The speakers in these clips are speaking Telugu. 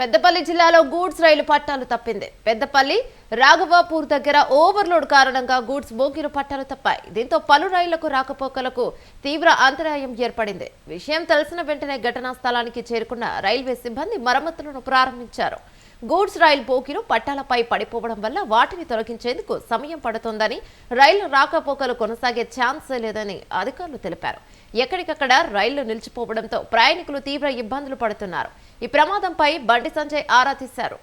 పెద్దపల్లి జిల్లాలో గూడ్స్ రైలు పట్టాలు తప్పింది. పెద్దపల్లి రాఘవాపూర్ దగ్గర ఓవర్లోడ్ కారణంగా గూడ్స్ బోగిలు పట్టాలు తప్పాయి. దీంతో పలు రైళ్ళకు రాకపోకలకు తీవ్ర అంతరాయం ఏర్పడింది. విషయం తెలిసిన వెంటనే ఘటనా స్థలానికి చేరుకున్న రైల్వే సిబ్బంది మరమ్మతులను ప్రారంభించారు. గూడ్స్ రైలు బోగిలు పట్టాలపై పడిపోవడం వల్ల వాటిని తొలగించేందుకు సమయం పడుతోందని రైలు రాకపోకలు కొనసాగే ఛాన్సే లేదని అధికారులు తెలిపారు. ఎక్కడికక్కడ రైళ్ళు నిలిచిపోవడంతో ప్రయాణికులు తీవ్ర ఇబ్బందులు పడుతున్నారు. ఈ ప్రమాదంపై బండి సంజయ్ ఆరా తీశారు.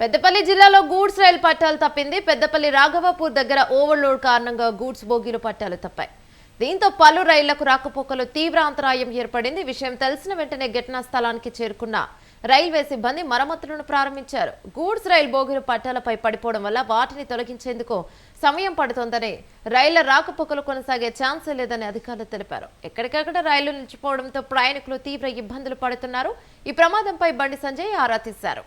పెద్దపల్లి జిల్లాలో గూడ్స్ రైలు పట్టాలు తప్పింది. పెద్దపల్లి రాఘవాపూర్ దగ్గర ఓవర్లోడ్ కారణంగా గూడ్స్ బోగీలు పట్టాలు తప్పాయి. దీంతో పలు రైళ్ళకు రాకపోకలు తీవ్ర అంతరాయం ఏర్పడింది. విషయం తెలిసిన వెంటనే ఘటనా స్థలానికి చేరుకున్న రైల్వే సిబ్బంది మరమ్మతులను ప్రారంభించారు. గూడ్స్ రైలు బోగీలు పట్టాలపై పడిపోవడం వల్ల వాటిని తొలగించేందుకు సమయం పడుతోందని రైళ్ళ రాకపోకలు కొనసాగే ఛాన్సే లేదని అధికారులు తెలిపారు. ఎక్కడికక్కడ రైళ్ళు నిలిచిపోవడంతో ప్రయాణికులు తీవ్ర ఇబ్బందులు పడుతున్నారు. ఈ ప్రమాదంపై బండి సంజయ్ ఆరా తీశారు.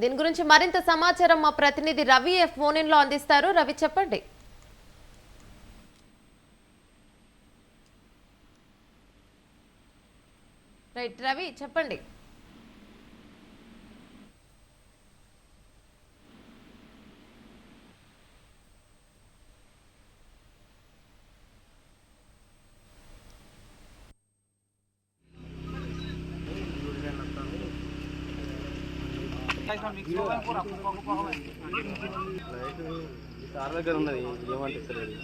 దీని గురించి మరింత సమాచారం మా ప్రతినిధి రవి ఎఫ్ ఇన్లో అందిస్తారు. రవి చెప్పండి. రైట్ రవి చెప్పండి. సార్ దగ్గర ఉన్నది ఏమంటే తెలియదు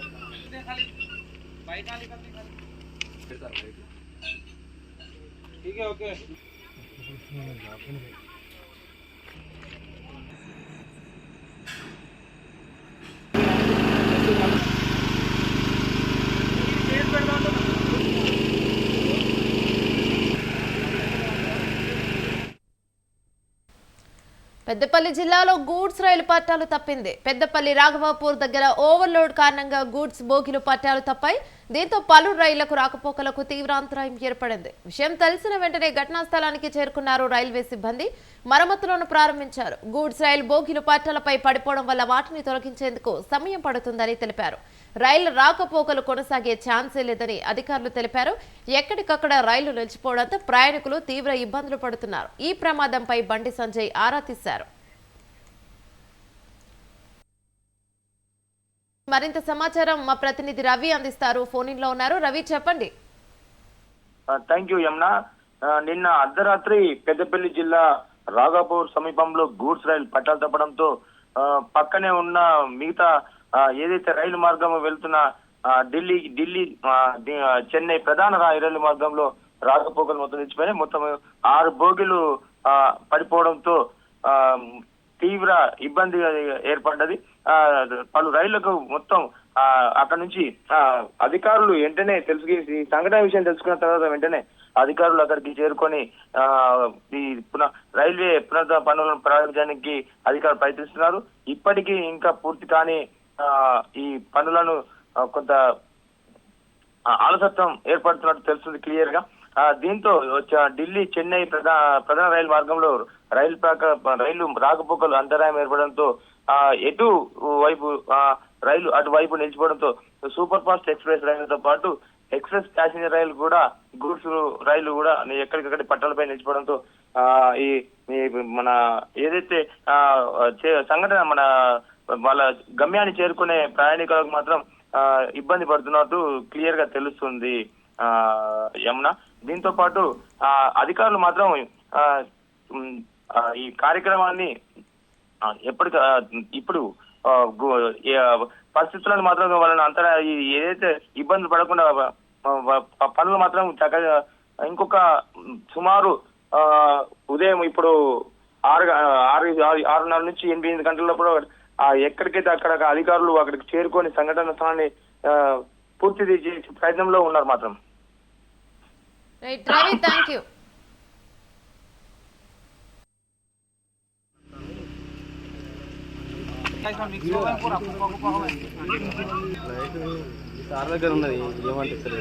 పెద్దపల్లి జిల్లాలో గూడ్స్ రైలు పట్టాలు తప్పింది. పెద్దపల్లి రాఘవాపూర్ దగ్గర ఓవర్లోడ్ కారణంగా గూడ్స్ బోగిలు పట్టాలు తప్పాయి. దీంతో పలు రైళ్ళకు రాకపోకలకు తీవ్ర అంతరాయం ఏర్పడింది. విషయం తెలిసిన వెంటనే ఘటనా స్థలానికి చేరుకున్నారు రైల్వే సిబ్బంది. మరమ్మతులను ప్రారంభించారు. గూడ్స్ రైలు బోగిలు పట్టాలపై పడిపోవడం వల్ల వాటిని తొలగించేందుకు సమయం పడుతుందని తెలిపారు. రైలు రాకపోకలు కొనసాగే ఛాన్సే లేదని అధికారులు తెలిపారు. ఎక్కడికక్కడ రైళ్ళు నిలిచిపోవడంతో ప్రయాణికులు తీవ్ర ఇబ్బందులు పడుతున్నారు. ఈ ప్రమాదంపై బండి సంజయ్ ఆరా తీశారు. మరింత సమాచారం మా ప్రతినిధి రవి అందిస్తారు. ఫోన్ ఇన్లో ఉన్నారు. రవి చెప్పండి. Thank you Yamuna. నిన్న అర్ధరాత్రి పెద్దపల్లి జిల్లా రాఘాపూర్ సమీపంలో గూడ్స్ రైలు పట్టాలు తప్పడంతో పక్కనే ఉన్న మిగతా ఏదైతే రైలు మార్గం వెళ్తున్న ఢిల్లీ ఢిల్లీ చెన్నై ప్రధాన రైలు మార్గంలో రాకపోకలు మొత్తం నిలిచిపోయినాయి. మొత్తం ఆరు బోగిలు పడిపోవడంతో తీవ్ర ఇబ్బంది ఏర్పడ్డది. పలు రైళ్ళకు మొత్తం ఆ అక్కడ నుంచి ఆ అధికారులు వెంటనే తెలుసు ఈ సంఘటన విషయం తెలుసుకున్న తర్వాత వెంటనే అధికారులు అక్కడికి చేరుకొని ఆ ఈ పునః రైల్వే పునరుద్ధరణ పనులను ప్రారంభించడానికి అధికారులు ప్రయత్నిస్తున్నారు. ఇప్పటికీ ఇంకా పూర్తి కాని ఆ ఈ పనులను కొంత ఆలసత్వం ఏర్పడుతున్నట్టు తెలుస్తుంది క్లియర్గా దీంతో ఢిల్లీ చెన్నై ప్రధాన ప్రధాన రైలు మార్గంలో రైలు ప్రాక రైలు రాకపోకలు అంతరాయం ఏర్పడంతో ఆ ఎటు వైపు ఆ, రైలు అటువైపు నిలిచిపోవడంతో సూపర్ ఫాస్ట్ ఎక్స్ప్రెస్ రైలుతో పాటు ఎక్స్ప్రెస్ ప్యాసింజర్ రైలు కూడా గూడ్స్ రైలు కూడా ఎక్కడికక్కడ పట్టాలపై నిలిచిపోవడంతో ఆ ఈ మన ఏదైతే ఆ చే- సంఘటన మన వాళ్ళ గమ్యాన్ని చేరుకునే ప్రయాణికులకు మాత్రం ఆ ఇబ్బంది పడుతున్నట్టు క్లియర్గా తెలుస్తుంది. ఆ యమున? దీంతో పాటు ఆ అధికారులు మాత్రం ఆ ఈ కార్యక్రమాన్ని ఎప్పటిక ఇప్పుడు పరిస్థితులను మాత్రం వాళ్ళని అంతరా ఏదైతే ఇబ్బందులు పడకుండా పనులు మాత్రం చక్కగా ఇంకొక సుమారు ఆ, ఉదయం ఇప్పుడు ఆరు ఆరు ఆరు- ఆరున్నర నుంచి ఎనిమిది ఎనిమిది గంటలప్పుడు ఆ ఎక్కడికైతే అక్కడ అధికారులు అక్కడికి చేరుకొని సంఘటన స్థలాన్ని పూర్తి చేసే ప్రయత్నంలో ఉన్నారు మాత్రం. Right Ravi thank you sir దగ్గర ఉన్నది ఏమంటే సరే